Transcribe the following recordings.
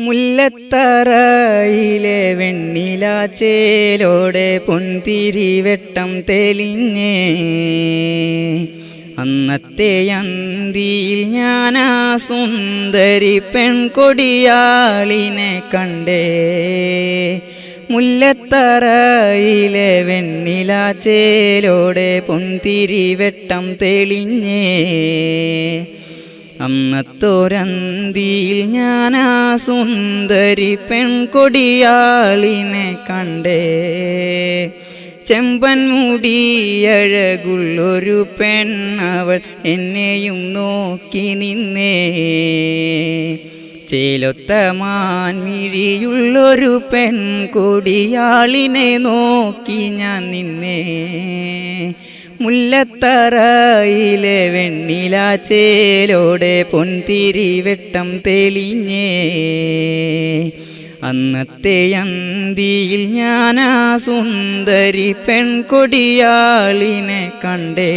മുല്ലത്തറയിലെ വെണ്ണിലാച്ചേലോടെ പൊൻതിരിവെട്ടം തെളിഞ്ഞേ. അന്നത്തെ അന്തിയിൽ ഞാനാ സുന്ദരി പെൺകൊടിയാളിനെ കണ്ടേ. മുല്ലത്തറയിലെ വെണ്ണിലാച്ചേലോടെ പൊൻതിരിവെട്ടം തെളിഞ്ഞേ. അന്നത്തോരന്തിയിൽ ഞാൻ ആ സുന്ദരി പെൺകൊടിയാളിനെ കണ്ടേ. ചെമ്പൻ മുടിയഴകുള്ളൊരു പെണ്ണവൾ എന്നെയും നോക്കി നിന്നേ. ചേലൊത്ത മാൻമിഴിയുള്ളൊരു പെൺകൊടിയാളിനെ നോക്കി ഞാൻ നിന്നേ. മുല്ലത്തറയിലെ വെണ്ണിലാച്ചേലോടെ പൊൻതിരിവെട്ടം തെളിഞ്ഞേ. അന്നത്തെ അന്തിയിൽ ആ സുന്ദരി പെൺകൊടിയാളിനെ കണ്ടേ.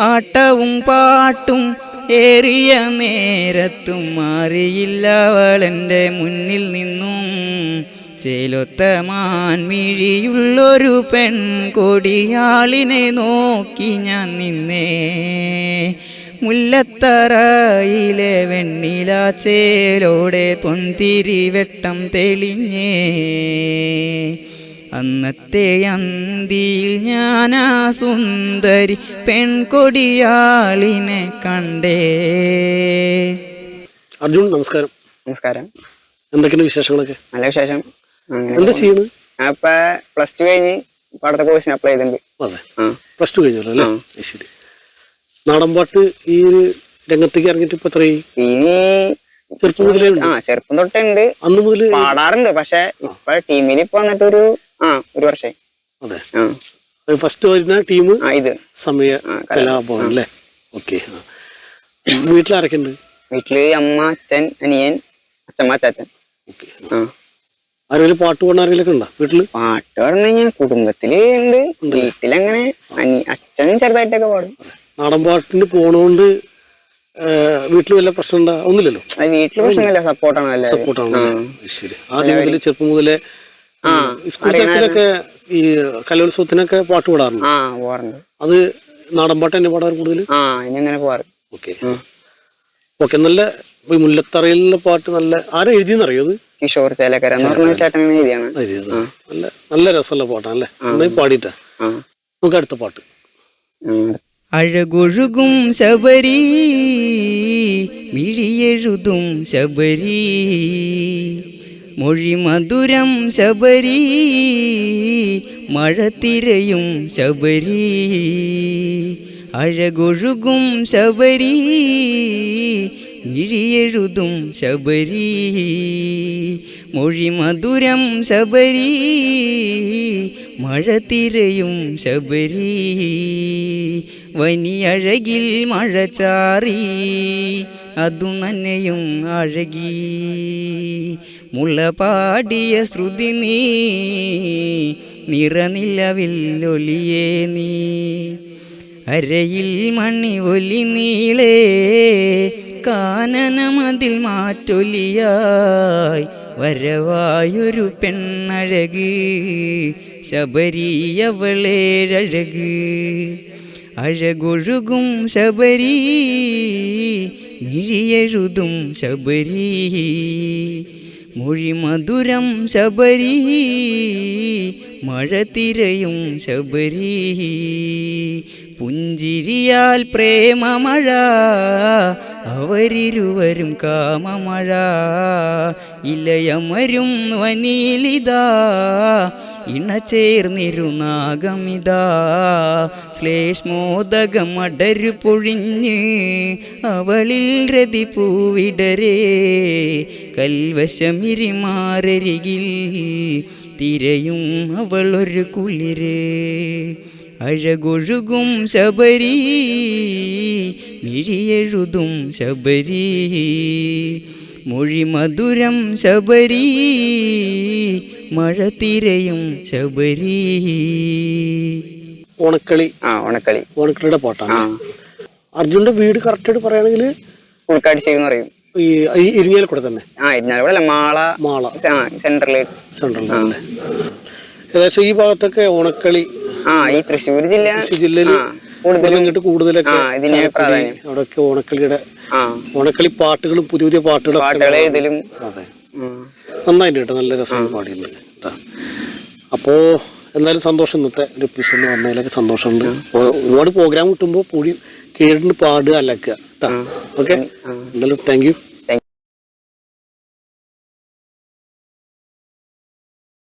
ആട്ടവും പാട്ടും ഏറിയ നേരത്തും മാറിയില്ല അവളെന്റെ മുന്നിൽ നിന്നും. ചേലൊത്ത മാൻമിഴിയുള്ളൊരു പെൺകൊടിയാളിനെ നോക്കി ഞാൻ നിന്നേ. മുല്ലത്തറയിലെ വെണ്ണില ചേലോടെ പൊന്തിരി വെട്ടം തെളിഞ്ഞേ. അന്നത്തെ അന്തിയിൽ ഞാനാ സുന്ദരി പെൺകൊടിയാളിനെ കണ്ടേ. അർജുൻ നമസ്കാരം. നമസ്കാരം. എന്തൊക്കെയാണ് വിശേഷങ്ങളൊക്കെ? നല്ല വിശേഷം. എന്താ ചെയ്യണ്? ഞാൻ പ്ലസ് ടു കഴിഞ്ഞ് പാടത്തെ കോഴ്സിന് അപ്ലൈ ചെയ്തിട്ടുണ്ട്. അതെ. പ്ലസ് ടു കഴിഞ്ഞല്ലോ അല്ലേ? ശരി. നാടൻപാട്ട് ഈ ഒരു രംഗത്തേക്ക് ഇറങ്ങിയിട്ട് ഇപ്പൊ എത്രയായി? ഇനി ചെറുപ്പം മുതലേ ഉണ്ട് ആ ചെറുപ്പം തൊട്ടുണ്ട്. അന്ന് മുതൽ പാടാറുണ്ട്. പക്ഷെ ഇപ്പൊ ടീമിൽ ഇപ്പൊ വന്നിട്ട് ഒരു ആ ഒരു വർഷമായി അതെ. ഫസ്റ്റ് വരുന്ന ടീം ഇത്. സമയ കലാഭവൻ അല്ലേ? ഓക്കെ വീട്ടിലാരൊക്കെ ഉണ്ട് വീട്ടിൽ അമ്മ അച്ഛൻ അനിയൻ അച്ഛമ്മ അച്ചാച്ചൻ. ഓക്കെ ആ. ആരെങ്കിലും പാട്ട് പാടുന്ന ആരെങ്കിലും ഉണ്ടോ വീട്ടിൽ? പാട്ട് പറഞ്ഞു കഴിഞ്ഞാൽ കുടുംബത്തിൽ ഉണ്ട്. വീട്ടിലങ്ങനെ അനി അച്ഛൻ ചെറുതായിട്ടൊക്കെ പാടും. നാടൻ പാട്ടിന് പോണോണ്ട് വീട്ടിൽ വല്ല പ്രശ്നം ഉണ്ടാ ഒന്നുമില്ലല്ലോ വീട്ടിൽ പ്രശ്നമില്ല സപ്പോർട്ടാണ് സപ്പോർട്ടാണ് ശരി. ആദ്യം മുതൽ ചെറുപ്പം മുതലേ സ്കൂൾ തലത്തിലൊക്കെ ഈ കലോത്സവത്തിനൊക്കെ പാട്ട് പാടാറുണ്ട്? അത് നാടൻ പാട്ട് തന്നെ പാടാറ് കൂടുതൽ അങ്ങനെ പോവാറ് ഓക്കെ. ഓക്കെ നല്ല മുല്ലത്തറയിലുള്ള പാട്ട് നല്ല ആരും എഴുതിയെന്നറിയോ അത്? കിഷോർ ചേലക്കര എന്ന് പറഞ്ഞ ചേട്ടൻ എഴുതിയാണ്. നല്ല നല്ല രസമുള്ള പാട്ടാണല്ലേ നന്നായി പാടിയിട്ടാ. നമുക്ക് അടുത്ത പാട്ട്. അഴകൊഴുകും ശബരി മിഴിയെഴുതും ശബരി. മൊഴി മധുരം ശബരി മഴ തിരയും ശബരി. അഴകൊഴുകും ശബരി മിഴിയെഴുതും ശബരി. മൊഴി മധുരം ശബരി. മഴ തിരയും ശബരി. വനിയഴകിൽ മഴ ചാറി. അതു നന്നെയും അഴകി. മുള പാടിയ ശ്രുതി നീ. നിറനിലവില്ലൊലിയേ നീ. അരയിൽ മണി ഒലി നീളേ. കാനനമതിൽ മാറ്റൊലിയായി വരവായൊരു പെണ്ണഴക് ശബരിയവളേഴഴക്. അഴകൊഴുകും ശബരി മിഴിയെഴുതും ശബരി. മൊഴി മധുരം ശബരി മഴ തിരയും ശബരി. പുഞ്ചിരിയാൽ പ്രേമമഴ അവരിരുവരും കാമമഴ. ഇലയമരും വനീലിതാ ഇണചേർന്നിരുനാഗമിതാ. ശ്ലേഷ്മോദകം അടരു പൊഴിഞ്ഞ് അവളിൽ രതി പൂവിടരേ കൽവശമിരിമാരരികിൽ തിരയും അവളൊരു കുളിര്. അഴകൊഴുകും ശബരി മിഴിയെഴുതും ശബരി. മൊഴി മധുരം ശബരി മഴ തിരയും ശബരി. ഓണക്കളി. ആ ഓണക്കളി. ഓണക്കളിയുടെ പാട്ടാണ്. അർജുന്റെ വീട് കറക്റ്റായിട്ട് പറയുകയാണെങ്കിൽ ഉൾക്കാടി ചെയ്യുന്ന പറയും. ഈ ഇരിഞ്ഞാലക്കൂടെ തന്നെ. ആ ഇരുന്നാലും അല്ല മാള. മാള. സെന്ററിൽ സെന്ററിൽ സെൻട്രലിലല്ലേ ഏകദേശം ഈ ഭാഗത്തൊക്കെ ഓണക്കളി ആ ഈ തൃശ്ശൂർ ജില്ല ജില്ലയിൽ ഇങ്ങോട്ട് കൂടുതലൊക്കെ അവിടെയൊക്കെ ഓണക്കളിയുടെ ഓണക്കളി പാട്ടുകളും പുതിയ പുതിയ പാട്ടുകളും അതെ. നന്നായിട്ട് കേട്ടോ നല്ല രസം പാടിയുണ്ട് അപ്പോ എന്തായാലും സന്തോഷം ഇന്നത്തെ ഒരു എപ്പിസോഡിൽ വന്നതിലൊക്കെ സന്തോഷമുണ്ട്. ഒരുപാട് പ്രോഗ്രാം കിട്ടുമ്പോൾ പൂടി കേട്ടിട്ട് പാടുക അലക്കുക. കേട്ടോ ഓക്കെ എന്തായാലും താങ്ക് യു